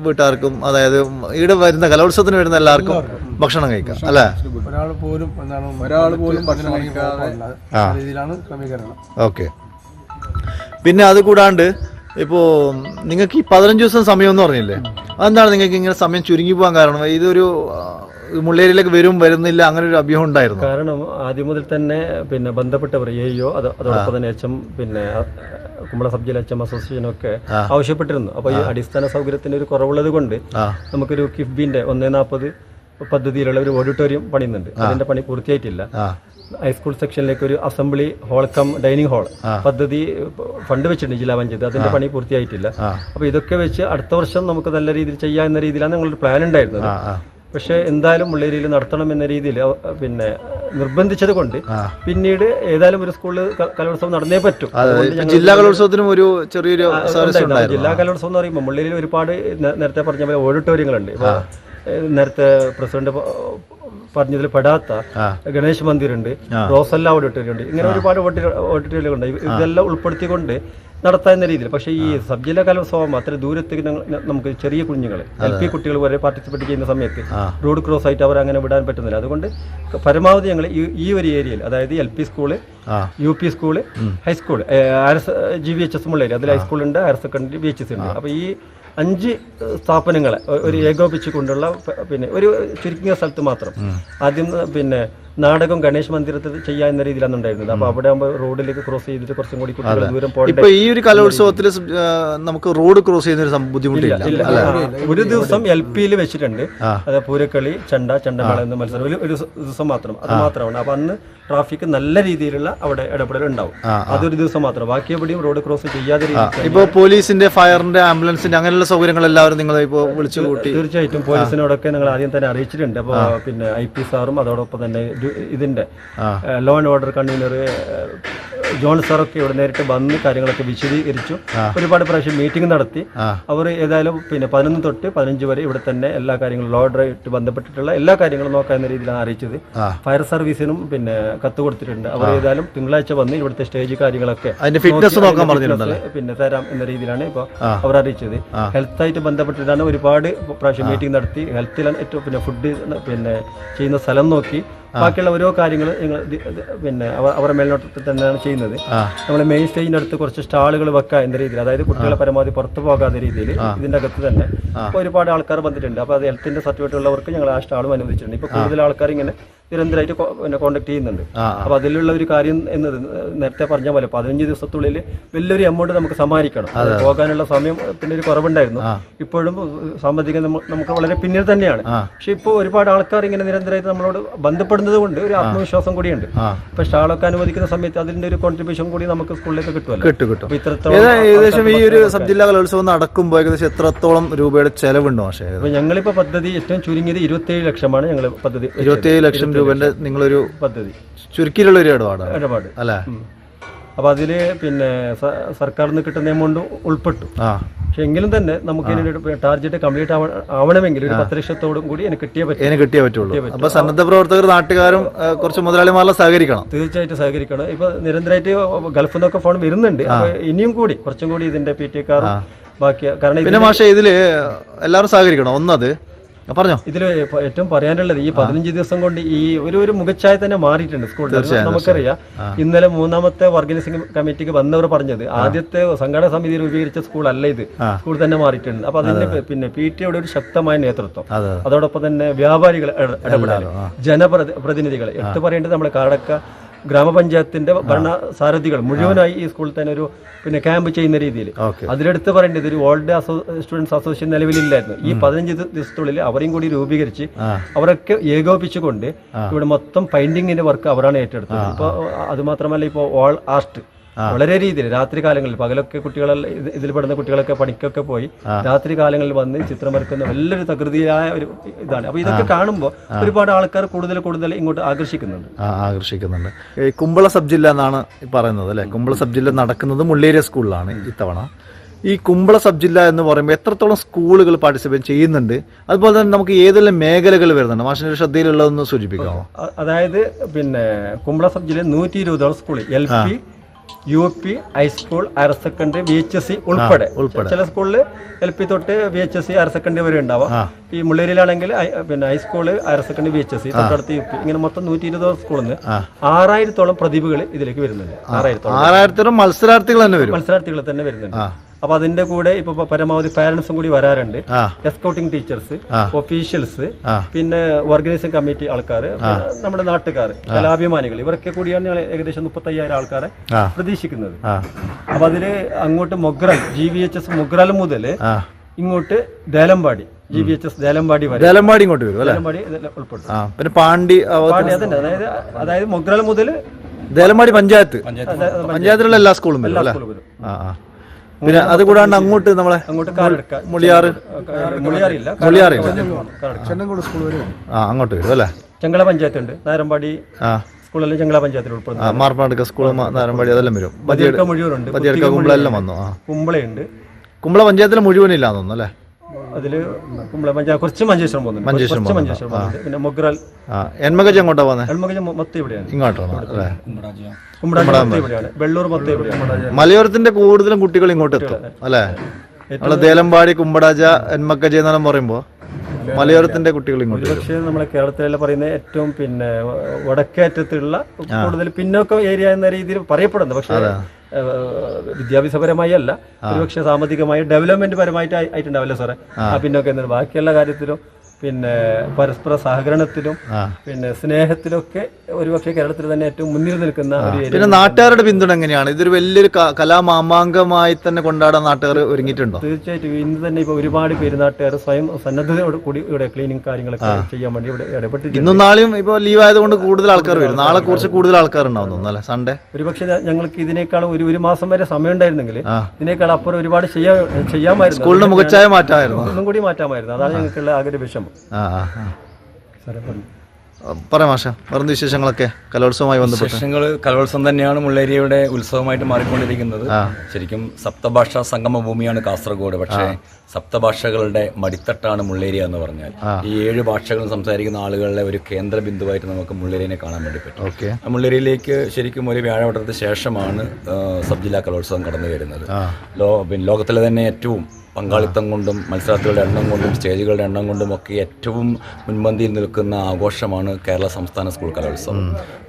വീട്ടുകാർക്കും അതായത് ഇവിടെ വരുന്ന കലോത്സവത്തിന് വരുന്ന എല്ലാവർക്കും ഭക്ഷണം കഴിക്കാം അല്ലേ? ഒരാൾ പോലും ഒരാൾ പോലും ഭക്ഷണം കഴിക്കാതെ ആ രീതിയിലാണ് ക്രമീകരണം. ഓക്കെ. പിന്നെ അത് കൂടാണ്ട് ഇപ്പോൾ നിങ്ങൾക്ക് ഈ പതിനഞ്ച് ദിവസം സമയം എന്ന് പറഞ്ഞില്ലേ അതെന്താണ് നിങ്ങൾക്ക് ഇങ്ങനെ സമയം ചുരുങ്ങി പോകാൻ കാരണം? ഇതൊരു മുള്ളേരിയിലേക്ക് വരും വരുന്നില്ല അങ്ങനെ ഒരു അഭ്യൂഹം ഉണ്ടായിരുന്നു? കാരണം ആദ്യം മുതൽ തന്നെ പിന്നെ ബന്ധപ്പെട്ടവർ എയോ അത് അതോടൊപ്പം തന്നെ എച്ച് എം പിന്നെ കുമ്പള സബ് ജില്ല എച്ച് എം അസോസിയേഷനൊക്കെ ആവശ്യപ്പെട്ടിരുന്നു. അപ്പോൾ ഈ അടിസ്ഥാന സൗകര്യത്തിന് ഒരു കുറവുള്ളത് കൊണ്ട് നമുക്കൊരു കിഫ്ബിന്റെ ഒന്നേ നാൽപ്പത് പദ്ധതിയിലുള്ള ഒരു ഓഡിറ്റോറിയം പണിയുന്നുണ്ട്. അതിന്റെ പണി പൂർത്തിയായിട്ടില്ല. ഹൈസ്കൂൾ സെക്ഷനിലേക്ക് ഒരു assembly hall cum dining hall പദ്ധതി ഫണ്ട് വെച്ചിട്ടുണ്ട് ജില്ലാ പഞ്ചായത്ത്. അതിന്റെ പണി പൂർത്തിയായിട്ടില്ല. അപ്പൊ ഇതൊക്കെ വെച്ച് അടുത്ത വർഷം നമുക്ക് നല്ല രീതിയിൽ ചെയ്യാം എന്ന രീതിയിലാണ് ഞങ്ങളൊരു പ്ലാൻ ഉണ്ടായിരുന്നത്. പക്ഷെ എന്തായാലും മുള്ളേരിയിൽ നടത്തണം എന്ന രീതിയിൽ പിന്നെ നിർബന്ധിച്ചത് കൊണ്ട് പിന്നീട് ഏതായാലും ഒരു സ്കൂളിൽ കലോത്സവം നടന്നേ പറ്റും. ജില്ലാ കലോത്സവത്തിനും ഒരു ചെറിയൊരു ജില്ലാ കലോത്സവം എന്ന് പറയുമ്പോൾ മുള്ളേരിയിൽ ഒരുപാട് നേരത്തെ പറഞ്ഞ പോലെ ഓഡിറ്റോറിയങ്ങളുണ്ട് നേരത്തെ പ്രസിഡന്റ് പറഞ്ഞതിൽ പെടാത്ത ഗണേശ് മന്ദിരുണ്ട് റോസല്ല ഓഡിറ്റോറിയം ഇങ്ങനെ ഒരുപാട് ഓഡിറ്റോറിയങ്ങൾ ഉണ്ട് ഇതെല്ലാം ഉൾപ്പെടുത്തിക്കൊണ്ട് നടത്താവുന്ന രീതിയിൽ. പക്ഷേ ഈ സബ് ജില്ലാ കലോത്സവം അത്ര ദൂരത്തേക്ക് നമുക്ക് ചെറിയ കുഞ്ഞുങ്ങൾ എൽ പി കുട്ടികൾ വരെ പാർട്ടിസിപ്പേറ്റ് ചെയ്യുന്ന സമയത്ത് റോഡ് ക്രോസ് ആയിട്ട് അവർ അങ്ങനെ വിടാൻ പറ്റുന്നില്ല. അതുകൊണ്ട് പരമാവധി ഞങ്ങൾ ഈ ഒരു ഏരിയയിൽ അതായത് L P school U P school high school G V H S Mulleri അതിൽ ഹൈസ്കൂളുണ്ട് higher secondary B H S ഉണ്ട്. അപ്പോൾ ഈ അഞ്ച് സ്ഥാപനങ്ങളെ ഒരു ഏകോപിച്ചുകൊണ്ടുള്ള പ- പിന്നെ ഒരു ചുരുങ്ങിയ സ്ഥലത്ത് മാത്രം. ആദ്യം പിന്നെ നാടകം ഗണേശ് മന്ദിരത്തിൽ ചെയ്യാവുന്ന രീതിയിലാണ് ഉണ്ടായിരുന്നത്. അപ്പോൾ അവിടെ ആകുമ്പോൾ റോഡിലേക്ക് ക്രോസ് ചെയ്തിട്ട് കുറച്ചും കൂടി കുട്ടികൾ ദൂരം പോകേണ്ട? ഇപ്പൊ ഈ ഒരു കലോത്സവത്തിൽ നമുക്ക് റോഡ് ക്രോസ് ചെയ്യുന്ന ഒരു ബുദ്ധിമുട്ടില്ല. ഒരു ദിവസം എൽ പിയിൽ വെച്ചിട്ടുണ്ട്. അത് പൂരക്കളി ചണ്ട ചണ്ടമേള എന്ന മത്സരം. ഒരു ഒരു ദിവസം മാത്രം. അത് മാത്രമാണ്. അപ്പൊ അന്ന് ട്രാഫിക് നല്ല രീതിയിലുള്ള അവിടെ ഇടപെടൽ ഉണ്ടാവും. അതൊരു ദിവസം മാത്രം. ബാക്കി എവിടെയും റോഡ് ക്രോസ് ചെയ്യാതെ ഇപ്പോൾ പോലീസിന്റെ ഫയറിന്റെ ആംബുലൻസിന്റെ അങ്ങനെയുള്ള സൗകര്യങ്ങൾ എല്ലാവരും നിങ്ങൾ ഇപ്പോൾ വിളിച്ചു കൂട്ടി. തീർച്ചയായിട്ടും പോലീസിനോടൊക്കെ ഞങ്ങൾ ആദ്യം തന്നെ അറിയിച്ചിട്ടുണ്ട്. അപ്പോൾ പിന്നെ ഐ പി സാറും അതോടൊപ്പം തന്നെ ഇതിന്റെ law and order convener John സാറൊക്കെ ഇവിടെ നേരിട്ട് വന്ന് കാര്യങ്ങളൊക്കെ വിശദീകരിച്ചു. ഒരുപാട് പ്രാവശ്യം മീറ്റിംഗ് നടത്തി. അവർ ഏതായാലും പിന്നെ പതിനൊന്ന് തൊട്ട് പതിനഞ്ച് വരെ ഇവിടെ തന്നെ എല്ലാ കാര്യങ്ങളും ലോ ഓർഡറായിട്ട് ബന്ധപ്പെട്ടിട്ടുള്ള എല്ലാ കാര്യങ്ങളും നോക്കാവുന്ന രീതിയിലാണ് അറിയിച്ചത്. ഫയർ സർവീസിനും പിന്നെ കത്ത് കൊടുത്തിട്ടുണ്ട്. അവർ ഏതായാലും തിങ്കളാഴ്ച വന്ന് ഇവിടുത്തെ സ്റ്റേജ് കാര്യങ്ങളൊക്കെ fitness നോക്കാൻ പിന്നെ തരാം എന്ന രീതിയിലാണ് ഇപ്പോൾ അവർ അറിയിച്ചത്. ഹെൽത്തായിട്ട് ബന്ധപ്പെട്ടിട്ടാണ് ഒരുപാട് പ്രാവശ്യം മീറ്റിംഗ് നടത്തി. ഹെൽത്തിലാണ് ഏറ്റവും പിന്നെ ഫുഡ് പിന്നെ ചെയ്യുന്ന സ്ഥലം നോക്കി. ബാക്കിയുള്ള ഓരോ കാര്യങ്ങൾ നിങ്ങൾ പിന്നെ അവ- അവരുടെ മേൽനോട്ടത്തിൽ തന്നെയാണ് ചെയ്യുന്നത്. നമ്മൾ മെയിൻ സ്റ്റേജിന്റെ അടുത്ത് കുറച്ച് സ്റ്റാളുകൾ വെക്കുക എന്ന രീതിയിൽ അതായത് കുട്ടികളെ പരമാവധി പുറത്തു പോകാത്ത രീതിയിൽ ഇതിന്റെ അകത്ത് തന്നെ ഒരുപാട് ആൾക്കാർ വന്നിട്ടുണ്ട്. അപ്പോൾ അത് ഹെൽത്തിന്റെ സർട്ടിഫിക്കറ്റ് ഉള്ളവർക്ക് ഞങ്ങൾ ആ സ്റ്റാളും അനുവദിച്ചിട്ടുണ്ട്. ഇപ്പൊ കൂടുതൽ ആൾക്കാർ ഇങ്ങനെ നിരന്തരമായിട്ട് പിന്നെ കോൺടാക്ട് ചെയ്യുന്നുണ്ട്. അപ്പൊ അതിലുള്ള ഒരു കാര്യം എന്നത് നേരത്തെ പറഞ്ഞ പോലെ പതിനഞ്ച് ദിവസത്തുള്ളിൽ വലിയൊരു എമൗണ്ട് നമുക്ക് സമ്മാനിക്കണം. പോകാനുള്ള സമയം പിന്നെ ഒരു കുറവുണ്ടായിരുന്നു. ഇപ്പോഴും സാമ്പത്തികം നമുക്ക് വളരെ പിന്നിൽ തന്നെയാണ്. പക്ഷെ ഇപ്പോൾ ഒരുപാട് ആൾക്കാർ ഇങ്ങനെ നിരന്തരമായിട്ട് നമ്മളോട് ബന്ധപ്പെടുന്നത് കൊണ്ട് ഒരു ആത്മവിശ്വാസം കൂടിയുണ്ട്. അപ്പൊ ഷാളൊക്കെ അനുവദിക്കുന്ന സമയത്ത് അതിന്റെ ഒരു കോൺട്രിബ്യൂഷൻ കൂടി നമുക്ക് സ്കൂളിലേക്ക് കിട്ടുമല്ലോ. കിട്ടും കിട്ടും. ഏകദേശം ഈ ഒരു സബ് ജില്ലാ കലോത്സവം നടക്കുമ്പോൾ ഏകദേശം എത്രത്തോളം രൂപയുടെ ചെലവുണ്ടോ പക്ഷേ അപ്പൊ ഞങ്ങളിപ്പോ പദ്ധതി ഏറ്റവും ചുരുങ്ങിയത് ഇരുപത്തിയേഴ് ലക്ഷമാണ് ഞങ്ങൾ പദ്ധതി. ഇരുപത്തിയേഴ് ലക്ഷം രൂപന്റെ നിങ്ങളൊരു പദ്ധതി. ചുരുക്കിയിലുള്ള ഒരു ഇടപാടാണ്. ഇടപാട്. അല്ലേ? അപ്പൊ അതിൽ പിന്നെ സർക്കാരിൽ നിന്ന് കിട്ടുന്ന എമൗണ്ട് ഉൾപ്പെട്ടു. പക്ഷെ എങ്കിലും തന്നെ നമുക്ക് ടാർഗറ്റ് കംപ്ലീറ്റ് ആവണമെങ്കിൽ ഒരു പത്ത് ലക്ഷത്തോടും കൂടി എനിക്ക് കിട്ടിയേ പറ്റും. ഇതിന് കിട്ടിയേ പറ്റുള്ളൂ. അപ്പൊ സന്നദ്ധ പ്രവർത്തകർ നാട്ടുകാരും കുറച്ച് മുതലാളിമാരെ സഹകരിക്കണം. തീർച്ചയായിട്ടും സഹകരിക്കണം. ഇപ്പൊ നിരന്തരമായിട്ട് ഗൾഫിൽ നിന്നൊക്കെ ഫോൺ വരുന്നുണ്ട്. ഇനിയും കൂടി കുറച്ചും കൂടി ഇതിന്റെ പി ടി കാർ ബാക്കി കാരണം പിന്നെ മാഷെ ഇതിൽ എല്ലാവരും സഹകരിക്കണം. ഒന്നത് പറഞ്ഞോ. ഇതിൽ ഏറ്റവും പറയാനുള്ളത് ഈ പതിനഞ്ച് ദിവസം കൊണ്ട് ഈ ഒരു ഒരു മുഖച്ഛായ തന്നെ മാറിയിട്ടുണ്ട് സ്കൂൾ നമുക്കറിയാം. ഇന്നലെ മൂന്നാമത്തെ ഓർഗനൈസിംഗ് കമ്മിറ്റിക്ക് വന്നവർ പറഞ്ഞത് ആദ്യത്തെ സംഘടന സമിതി രൂപീകരിച്ച സ്കൂൾ അല്ല ഇത് സ്കൂൾ തന്നെ മാറിയിട്ടുണ്ട്. അപ്പൊ അതിന്റെ പിന്നെ പി ടി ഒരു ശക്തമായ നേതൃത്വം. അതെ. അതോടൊപ്പം തന്നെ വ്യാപാരികൾ ഇടപെടാനും ജനപ്രതിനിധികൾ എടുത്തു പറയേണ്ടത് നമ്മുടെ കാടക്ക ഗ്രാമപഞ്ചായത്തിന്റെ ഭരണ സാരഥികൾ മുഴുവനായി ഈ സ്കൂളിൽ തന്നെ ഒരു പിന്നെ ക്യാമ്പ് ചെയ്യുന്ന രീതിയിൽ. അതിലെടുത്ത് പറയേണ്ടത് ഒരു ഓൾഡ് സ്റ്റുഡൻസ് അസോസിയേഷൻ നിലവിലില്ലായിരുന്നു. ഈ പതിനഞ്ച് ദിവ- ദിവസത്തിനുള്ളിൽ അവരെയും കൂടി രൂപീകരിച്ച് അവരൊക്കെ ഏകോപിച്ചുകൊണ്ട് ഇവിടെ മൊത്തം പെയിന്റിങ്ങിന്റെ വർക്ക് അവരാണ് ഏറ്റെടുത്തത്. ഇപ്പോൾ അത് മാത്രമല്ല ഇപ്പോൾ ഓൾ ആർട്ട് വളരെ രീതിയിൽ രാത്രി കാലങ്ങളിൽ പകലൊക്കെ കുട്ടികൾ ഇത് ഇതിൽ പെടുന്ന കുട്ടികളൊക്കെ പണിക്കൊക്കെ പോയി രാത്രി കാലങ്ങളിൽ വന്ന് ചിത്രം വരക്കുന്ന വലിയൊരു തകൃതിയായ ഒരു ഇതാണ്. അപ്പൊ ഇതൊക്കെ കാണുമ്പോൾ ഒരുപാട് ആൾക്കാർ കൂടുതൽ കൂടുതൽ ഇങ്ങോട്ട് ആകർഷിക്കുന്നുണ്ട്. ആകർഷിക്കുന്നുണ്ട്. ഈ കുമ്പള സബ് ജില്ല എന്നാണ് പറയുന്നത് അല്ലേ? കുമ്പള സബ് ജില്ല നടക്കുന്നത് മുള്ളേരിയ സ്കൂളിലാണ് ഇത്തവണ. ഈ കുമ്പള സബ് ജില്ല എന്ന് പറയുമ്പോൾ എത്രത്തോളം സ്കൂളുകൾ പാർട്ടിസിപ്പേറ്റ് ചെയ്യുന്നുണ്ട്? അതുപോലെ തന്നെ നമുക്ക് ഏതെല്ലാം മേഖലകൾ വരുന്നുണ്ട്? മാഷിന്റെ ശ്രദ്ധയിലുള്ളതെന്ന് സൂചിപ്പിക്കാമോ? അതായത് പിന്നെ കുമ്പള സബ് ജില്ലയിൽ നൂറ്റി ഇരുപതോളം school L P U P high school higher secondary V H S C ഉൾപ്പെടെ. ചില സ്കൂളിൽ എൽ പി തൊട്ട് V H S C higher secondary വരെ ഉണ്ടാവാം. ഈ മുള്ളേരിയിലാണെങ്കിൽ പിന്നെ high school higher secondary V H S C തൊട്ടടുത്ത് യു പി. ഇങ്ങനെ മൊത്തം നൂറ്റി ഇരുപത് സ്കൂളിൽ നിന്ന് ആറായിരത്തോളം പ്രതിഭകൾ ഇതിലേക്ക് വരുന്നുണ്ട്. ആറായിരത്തോളം. ആറായിരത്തോളം മത്സരാർത്ഥികൾ തന്നെ വരും. മത്സരാർത്ഥികൾ തന്നെ വരുന്നുണ്ട്. അപ്പൊ അതിന്റെ കൂടെ ഇപ്പൊ പരമാവധി പാരന്റ്സും കൂടി വരാറുണ്ട്. എസ്കൗട്ടിംഗ് ടീച്ചേഴ്സ് ഒഫീഷ്യൽസ് പിന്നെ ഓർഗനൈസിംഗ് കമ്മിറ്റി ആൾക്കാർ നമ്മുടെ നാട്ടുകാർ കലാഭിമാനികൾ ഇവരൊക്കെ കൂടിയാണ് ഞങ്ങൾ ഏകദേശം മുപ്പത്തയ്യായിരം ആൾക്കാരെ. പ്രതീക്ഷിക്കുന്നത്. അപ്പൊ അതിൽ അങ്ങോട്ട് Mogral G V H S Mogral മുതൽ ഇങ്ങോട്ട് Delampady G V H S Delampady വരെ. ദേലമ്പാടി ഇങ്ങോട്ട് വരും ദേലമ്പാടി ഉൾപ്പെടും പിന്നെ പാണ്ടി പാണ്ടി അതന്നെ അതായത് അതായത് മൊഗ്രൽ മുതൽ ദേലമ്പാടി പഞ്ചായത്ത്. പഞ്ചായത്തിലുള്ള എല്ലാ സ്കൂളും വരും അല്ലേ? ആ. പിന്നെ അത് കൂടാണ്ട് അങ്ങോട്ട് നമ്മളെ അങ്ങോട്ട് മുളിയാറ്. മുളിയാറില്ല. ആ അങ്ങോട്ട് വരും അല്ലേ? ചെങ്കള പഞ്ചായത്ത് ഉണ്ട് നാരമ്പാടി ആ. സ്കൂളിൽ ചെങ്കള പഞ്ചായത്തിൽ ആ ഉൾപ്പെടുന്നു മാർപ്പാടുക്ക സ്കൂൾ നാരമ്പാടി അതെല്ലാം വരും. മുഴുവനുണ്ട്. കുമ്പളെല്ലാം വന്നു? ആ. കുമ്പളയുണ്ട്. കുമ്പള പഞ്ചായത്തിൽ മുഴുവനില്ല തോന്നുന്നു അല്ലേ? അതിൽ കുമ്പള പഞ്ചായത്ത് കുറച്ച് മഞ്ചേശ്വരം പോകുന്നുണ്ട്. മഞ്ചേശ്വരം കുറച്ച് മഞ്ചേശ്വരം പോകുന്നുണ്ട്. പിന്നെ മൊഗ്രാൽ. ആ എൻമകജ് എങ്ങോട്ടാ പോകുന്നത് എൽമകജ മൊത്തം ഇവിടെയാണ്. ഇങ്ങോട്ടാണ് അല്ലേ? കുമ്പടാജി. മൊത്തം ഇവിടെയാണ്. വെള്ളൂർ മൊത്തം ഇവിടെയാണ്. മലയോരത്തിന്റെ കൂടുതലും കുട്ടികൾ ഇങ്ങോട്ട് എത്തും അല്ലേ? നമ്മളെ ദേലമ്പാടി കുമ്പടാജ എൻമക്കജ എന്നെല്ലാം പറയുമ്പോ മലയോരത്തിന്റെ കുട്ടികൾ ഇങ്ങോട്ട് പക്ഷേ നമ്മളെ കേരളത്തിലെ പറയുന്ന ഏറ്റവും പിന്നെ വടക്കേറ്റത്തുള്ള കൂടുതൽ പിന്നോക്കം ഏരിയ എന്ന രീതിയിൽ പറയപ്പെടുന്നത് പക്ഷേ വിദ്യാഭ്യാസപരമായി അല്ല ഒരുപക്ഷെ സാമ്പത്തികമായി ഡെവലപ്മെന്റ് പരമായിട്ട് ആയി- ആയിട്ടുണ്ടാവില്ല സാറേ. ആ. പിന്നോക്കം ബാക്കിയുള്ള കാര്യത്തിലും പിന്നെ പരസ്പര സഹകരണത്തിലും പിന്നെ സ്നേഹത്തിലൊക്കെ ഒരുപക്ഷെ കേരളത്തിൽ തന്നെ ഏറ്റവും മുന്നിൽ നിൽക്കുന്ന ഒരു പിന്നെ നാട്ടുകാരുടെ പിന്തുണ എങ്ങനെയാണ്? ഇതൊരു വലിയൊരു കലാമാമാങ്കമായി തന്നെ കൊണ്ടാടാൻ നാട്ടുകാർ ഒരുങ്ങിയിട്ടുണ്ടോ? തീർച്ചയായിട്ടും. ഇന്ന് തന്നെ ഇപ്പൊ ഒരുപാട് പേര് നാട്ടുകാർ സ്വയം സന്നദ്ധതയോട് കൂടി ഇവിടെ ക്ലീനിങ് കാര്യങ്ങളൊക്കെ ചെയ്യാൻ വേണ്ടി ഇവിടെ ഇടപെട്ടിട്ടുണ്ട്. ഇന്നും നാളെയും ഇപ്പൊ ലീവ് ആയതുകൊണ്ട് കൂടുതൽ ആൾക്കാർ വരും. നാളെ കുറച്ച് കൂടുതൽ ആൾക്കാർ ഉണ്ടാവും തോന്നുന്നു അല്ലേ? സൺഡേ ഒരുപക്ഷെ ഞങ്ങൾക്ക് ഇതിനേക്കാളും ഒരു ഒരു മാസം വരെ സമയം ഉണ്ടായിരുന്നെങ്കിൽ ഇതിനേക്കാൾ അപ്പുറം ഒരുപാട് ചെയ്യാൻ ചെയ്യാമായിരുന്നു. സ്കൂളിന്റെ മുഖച്ചായ മാറ്റാമായിരുന്നു. ഒന്നും കൂടി മാറ്റാമായിരുന്നു. അതാണ് ഞങ്ങൾക്കുള്ള ആഗ്രഹ വിഷമം. ആ മാഷ വേറെന്ത് വിശേഷങ്ങളൊക്കെ? കലോത്സവമായി ബന്ധപ്പെട്ട്. വിശേഷങ്ങൾ കലോത്സവം തന്നെയാണ് മുള്ളേരിയുടെ ഉത്സവമായിട്ട് മാറിക്കൊണ്ടിരിക്കുന്നത്. ശരിക്കും സപ്തഭാഷാ സംഗമ ഭൂമിയാണ് കാസർഗോഡ്. പക്ഷേ സപ്തഭാഷകളുടെ മടിത്തട്ടാണ് മുള്ളേരിയ എന്ന് പറഞ്ഞാൽ. ഈ ഏഴ് ഭാഷകളും സംസാരിക്കുന്ന ആളുകളുടെ ഒരു കേന്ദ്ര ബിന്ദുവായിട്ട് നമുക്ക് മുള്ളേരിനെ കാണാൻ വേണ്ടി പറ്റും. ഓക്കെ. ആ ശരിക്കും ഒരു വ്യാഴവട്ടത്തിന് ശേഷമാണ് സബ് ജില്ലാ കലോത്സവം കടന്നു വരുന്നത് ലോ പിന്നെ ലോകത്തിലെ തന്നെ ഏറ്റവും പങ്കാളിത്തം കൊണ്ടും മത്സരാർത്ഥികളുടെ എണ്ണം കൊണ്ടും സ്റ്റേജുകളുടെ എണ്ണം കൊണ്ടും ഒക്കെ ഏറ്റവും മുൻപന്തിയിൽ നിൽക്കുന്ന ആഘോഷമാണ് കേരള സംസ്ഥാന സ്കൂൾ കലോത്സവം.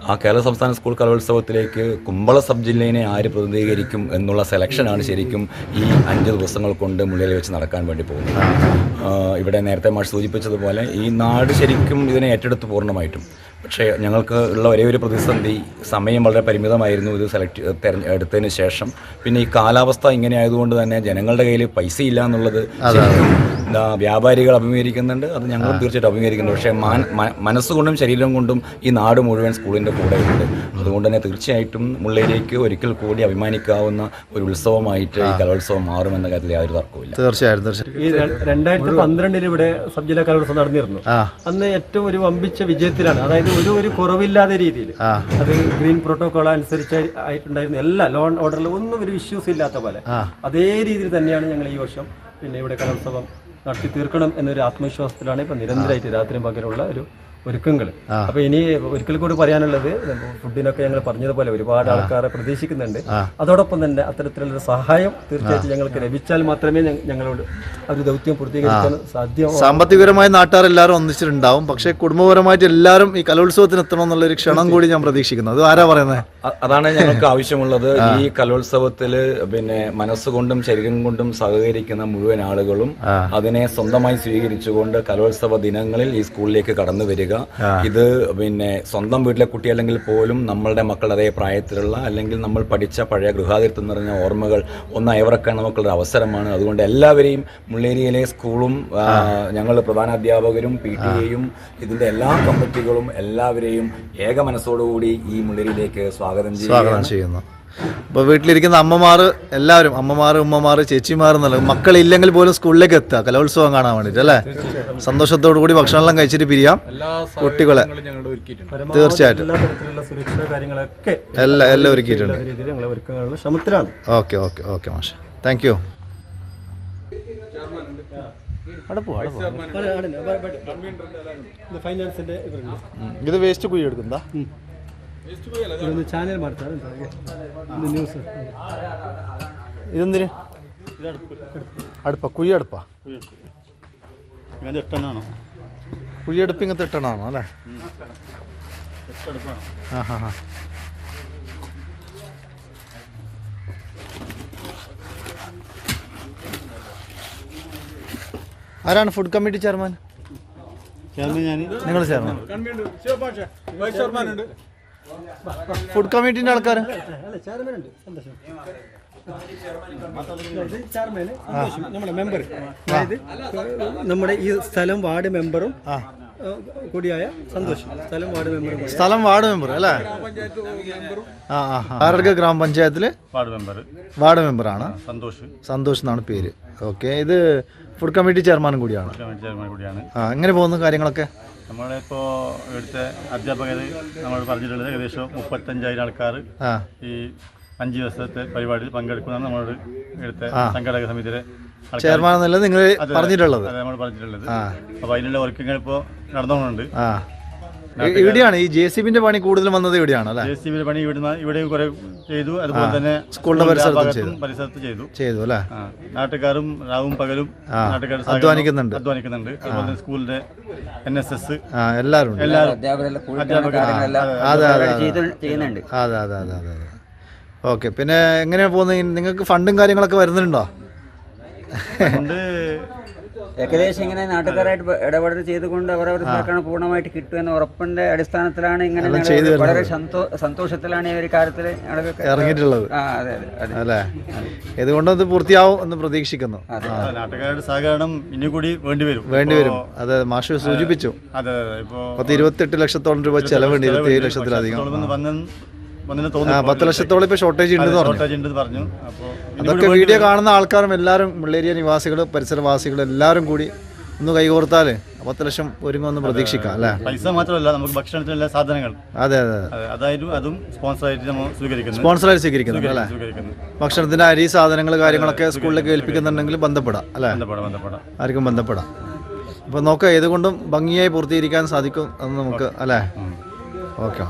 ആ കേരള സംസ്ഥാന സ്കൂൾ കലോത്സവത്തിലേക്ക് കുമ്പള സബ് ജില്ലയിനെ ആര് പ്രതിനിധീകരിക്കും എന്നുള്ള സെലക്ഷനാണ് ശരിക്കും ഈ അഞ്ച് ദിവസങ്ങൾ കൊണ്ട് മുള്ളിൽ വെച്ച് നടക്കാൻ വേണ്ടി പോകുന്നത്. ഇവിടെ നേരത്തെ മാഷ് സൂചിപ്പിച്ചതുപോലെ ഈ നാട് ശരിക്കും ഇതിനെ ഏറ്റെടുത്ത് പൂർണമായിട്ടും. പക്ഷേ ഞങ്ങൾക്ക് ഉള്ള ഒരേ ഒരു പ്രതിസന്ധി സമയം വളരെ പരിമിതമായിരുന്നു ഇത് സെലക്ട് തെരഞ്ഞെടുത്തതിന് ശേഷം. പിന്നെ ഈ കാലാവസ്ഥ ഇങ്ങനെ ആയതുകൊണ്ട് തന്നെ ജനങ്ങളുടെ കയ്യിൽ പൈസ ഇല്ല എന്നുള്ളത് വ്യാപാരികൾ അഭിമുഖീകരിക്കുന്നുണ്ട്. അത് ഞങ്ങളും തീർച്ചയായിട്ടും അഭിമുഖീകരിക്കുന്നുണ്ട്. പക്ഷേ മനസ്സുകൊണ്ടും ശരീരം കൊണ്ടും ഈ നാട് മുഴുവൻ സ്കൂളിന്റെ ഉണ്ട്. അതുകൊണ്ട് തന്നെ തീർച്ചയായിട്ടും മുള്ളേരിയയ്ക്ക് ഒരിക്കൽ കൂടി അഭിമാനിക്കാവുന്ന ഒരു ഉത്സവമായിട്ട് ഈ കലോത്സവം മാറുമെന്ന കാര്യത്തിൽ യാതൊരു തർക്കമില്ല തീർച്ചയായും തീർച്ചയായും ഈ രണ്ടായിരത്തി പന്ത്രണ്ടിൽ ഇവിടെ സബ് ജില്ലാ കലോത്സവം നടന്നിരുന്നു. അന്ന് ഏറ്റവും ഒരു വമ്പിച്ച വിജയത്തിലാണ്. അതായത് ഒരു ഒരു കുറവില്ലാതെ രീതിയിൽ. അത് ഗ്രീൻ പ്രോട്ടോകോൾ അനുസരിച്ച് ആയിട്ടുണ്ടായിരുന്ന. എല്ലാ ലോൺ ഓർഡറിൽ ഒന്നും ഒരു ഇഷ്യൂസ് ഇല്ലാത്ത പോലെ അതേ രീതിയിൽ തന്നെയാണ് ഞങ്ങൾ ഈ വർഷം പിന്നെ ഇവിടെ കലോത്സവം നടത്തി തീർക്കണം എന്നൊരു ആത്മവിശ്വാസത്തിലാണ് ഇപ്പം നിരന്തരമായിട്ട് രാത്രിയും പകലുള്ള ഒരു ഒരുക്കങ്ങൾ അപ്പൊ ഇനി ഒരിക്കൽ കൂടി പറയാനുള്ളത് ഫുഡിനൊക്കെ ഞങ്ങൾ പറഞ്ഞതുപോലെ ഒരുപാട് ആൾക്കാരെ പ്രതീക്ഷിക്കുന്നുണ്ട്. അതോടൊപ്പം തന്നെ അത്തരത്തിലുള്ള സഹായം തീർച്ചയായിട്ടും ഞങ്ങൾക്ക് ലഭിച്ചാൽ മാത്രമേ ഞങ്ങളോട് ആ ഒരു ദൗത്യം പൂർത്തീകരിക്കാൻ സാധ്യമാവൂ സാമ്പത്തികപരമായി നാട്ടുകാർ എല്ലാവരും ഒന്നിച്ചിട്ടുണ്ടാവും. പക്ഷേ കുടുംബപരമായിട്ട് എല്ലാവരും ഈ കലോത്സവത്തിന് എത്തണം എന്നുള്ള ഒരു ക്ഷണം കൂടി ഞാൻ പ്രതീക്ഷിക്കുന്നു. അത് ആരാ പറയുന്നത് അതാണ് ഞങ്ങൾക്ക് ആവശ്യമുള്ളത്. ഈ കലോത്സവത്തിൽ പിന്നെ മനസ്സുകൊണ്ടും ശരീരം കൊണ്ടും സഹകരിക്കുന്ന മുഴുവൻ ആളുകളും അതിനെ സ്വന്തമായി സ്വീകരിച്ചുകൊണ്ട് കലോത്സവ ദിനങ്ങളിൽ ഈ സ്കൂളിലേക്ക് കടന്നു വരിക. ഇത് പിന്നെ സ്വന്തം വീട്ടിലെ കുട്ടിയല്ലെങ്കിൽ പോലും നമ്മളുടെ മക്കൾ അതേ പ്രായത്തിലുള്ള അല്ലെങ്കിൽ നമ്മൾ പഠിച്ച പഴയ ഗൃഹാതിരത്തിൽ നിറഞ്ഞ ഓർമ്മകൾ ഒന്ന് അയവിറക്കാൻ നമുക്കുള്ള അവസരമാണ്. അതുകൊണ്ട് എല്ലാവരെയും മുള്ളേരിയിലെ സ്കൂളും ഞങ്ങൾ പ്രധാന അധ്യാപകരും പി ടി എയും ഇതിന്റെ എല്ലാ കമ്മിറ്റികളും എല്ലാവരെയും ഏക മനസ്സോടുകൂടി ഈ മുള്ളേരിയിലേക്ക് സ്വാഗതം ചെയ്യുന്നു. അപ്പോൾ വീട്ടിലിരിക്കുന്ന അമ്മമാർ എല്ലാവരും അമ്മമാർ ഉമ്മമാർ ചേച്ചിമാർ എന്നുള്ളത് മക്കളില്ലെങ്കിൽ പോലും സ്കൂളിലേക്ക് എത്തുക കലോത്സവം കാണാൻ വേണ്ടിയിട്ട് അല്ലേ? സന്തോഷത്തോടു കൂടി ഭക്ഷണമെല്ലാം കഴിച്ചിട്ട് പിരിയാം കുട്ടികളെ. തീർച്ചയായിട്ടും. സുരക്ഷാ കാര്യങ്ങളൊക്കെ എല്ലാം എല്ലാം ഒരുക്കിയിട്ടുണ്ട്. ഓക്കെ ഓക്കെ ഓക്കെ മാഷ. താങ്ക് യു ഇത് വേസ്റ്റ് കുഴി എടുക്കുന്നതാ? ചാനൽ മാറ്റാൻ ന്യൂസ് ഇതെന്തിന് അടുപ്പ കുഴി അടുപ്പാ എട്ടെണ്ണാണോ കുഴി അടുപ്പ് ഇങ്ങനത്തെ ഇട്ടണാണോ അല്ലേ? ആ ഹാ ഹാ. ആരാണ് ഫുഡ് കമ്മിറ്റി ചെയർമാൻ ചെയർമാൻ ഞാൻ നിങ്ങൾ ചെയർമാൻ ചെയർമാൻ ഉണ്ട്. സന്തോഷം കമ്മിറ്റിന്റെ ആൾക്കാർ സന്തോഷം നമ്മുടെ മെമ്പർ അതായത് നമ്മുടെ ഈ സ്ഥലം വാർഡ് മെമ്പറും കൂടിയായ സന്തോഷം. സ്ഥലം വാർഡ് മെമ്പറും സ്ഥലം വാർഡ് മെമ്പർ അല്ലേ? ആ ആ ഗ്രാമപഞ്ചായത്തിൽ? വാർഡ് മെമ്പർ വാർഡ് മെമ്പറാണ് സന്തോഷ്. സന്തോഷ് എന്നാണ് പേര്. ഓക്കെ ഇത് ഫുഡ് കമ്മിറ്റി ചെയർമാനും കൂടിയാണ്. ചെയർമാൻ കൂടിയാണ്. ആ എങ്ങനെ പോകുന്നു കാര്യങ്ങളൊക്കെ? നമ്മളിപ്പോൾ ഇവിടുത്തെ അധ്യാപകർ നമ്മൾ പറഞ്ഞിട്ടുള്ളത് ഏകദേശം മുപ്പത്തഞ്ചായിരം ആൾക്കാർ ഈ അഞ്ച് ദിവസത്തെ പരിപാടിയിൽ പങ്കെടുക്കുന്ന നമ്മളോട് ഇവിടുത്തെ സംഘടക സമിതിയിലെ ചെയർമാൻ നിങ്ങൾ പറഞ്ഞിട്ടുള്ളത്? അതെ നമ്മൾ പറഞ്ഞിട്ടുള്ളത്. അപ്പോൾ അതിനുള്ള വർക്കിങ്ങൾ ഇപ്പോൾ നടന്നുകൊണ്ടുണ്ട്. ഇവിടെയാണ് ഈ ജെ സി ബിന്റെ പണി കൂടുതൽ വന്നത് ഇവിടെയാണ് അല്ലെ? ജെ സി ബിന്റെ പണി ഇവിടുന്ന് ഇവിടെയും കുറെ ചെയ്തു. അതുപോലെ തന്നെ സ്കൂളിന്റെ പരിസരത്ത് പരിസരത്തും ചെയ്തു. പരിസരത്ത് ചെയ്തു. ചെയ്തു അല്ലെ? നാട്ടുകാരും രാവും പകലും നാട്ടുകാർ അധ്വാനിക്കുന്നുണ്ട്. അധ്വാനിക്കുന്നുണ്ട്. അതുപോലെ സ്കൂളിന്റെ എൻ എസ് എസ് എല്ലാവരും ചെയ്യുന്നുണ്ട്. അതെ അതെ അതെ അതെ അതെ. ഓക്കെ പിന്നെ എങ്ങനെയാണ് പോകുന്നത്? നിങ്ങൾക്ക് ഫണ്ടും കാര്യങ്ങളൊക്കെ വരുന്നുണ്ടോ? കൊണ്ട് ഏകദേശം ഇങ്ങനെ നാട്ടുകാരായിട്ട് ഇടപെടൽ ചെയ്തുകൊണ്ട് അവരവരുടെ സർക്കാരിന് പൂർണമായിട്ട് കിട്ടുമെന്ന ഉറപ്പിന്റെ അടിസ്ഥാനത്തിലാണ് ഇങ്ങനെ വളരെ. സന്തോഷത്തിലാണ് ഈ ഒരു കാര്യത്തിൽ ഇറങ്ങിയിട്ടുള്ളത്. ആ അതെ അതെ അതെ. അല്ലേ? ഇതുകൊണ്ട് ഇത് പൂർത്തിയാവും എന്ന് പ്രതീക്ഷിക്കുന്നു. നാട്ടുകാരുടെ സഹകരണം ഇനി കൂടി വേണ്ടിവരും വേണ്ടിവരും അതെ മാഷ് സൂചിപ്പിച്ചു. അതെ അതെ ഇപ്പോ പത്ത് ഇരുപത്തെട്ട് ലക്ഷത്തോളം രൂപ ചെലവുണ്ട് ഇരുപത്തിയേഴ് ലക്ഷത്തിലധികം. ആ തോന്നുന്നു. പത്ത് ലക്ഷത്തോളം ഇപ്പൊ ഷോർട്ടേജ് ഉണ്ടെന്ന് പറഞ്ഞു. ഷോർട്ടേജ് ഉണ്ടെന്ന് പറഞ്ഞു. അപ്പോൾ അതൊക്കെ വീഡിയോ കാണുന്ന ആൾക്കാരും എല്ലാരും മുള്ളേരിയ നിവാസികൾ പരിസരവാസികൾ എല്ലാവരും കൂടി ഒന്ന് കൈകോർത്താൽ പത്ത് ലക്ഷം ഒരുങ്ങുമെന്ന് പ്രതീക്ഷിക്കാം അല്ലേ? പൈസ മാത്രമല്ല നമുക്ക് ഭക്ഷണത്തിനുള്ള സാധനങ്ങൾ. അതെ അതെ അതെ. അതെ, ആയിട്ട് നമ്മൾ സ്വീകരിക്കുന്നു സ്പോൺസറായിട്ട് സ്വീകരിക്കുന്നു അല്ലേ? ഭക്ഷണത്തിന്റെ അരി സാധനങ്ങൾ കാര്യങ്ങളൊക്കെ സ്കൂളിലേക്ക് ഏൽപ്പിക്കുന്നുണ്ടെങ്കിൽ ബന്ധപ്പെടാം അല്ലേ? ബന്ധപ്പെടാം ആർക്കും ബന്ധപ്പെടാം. അപ്പോൾ നോക്കാം ഏതുകൊണ്ടും ഭംഗിയായി പൂർത്തീകരിക്കാൻ സാധിക്കും എന്ന് നമുക്ക് അല്ലേ? ഓക്കെ.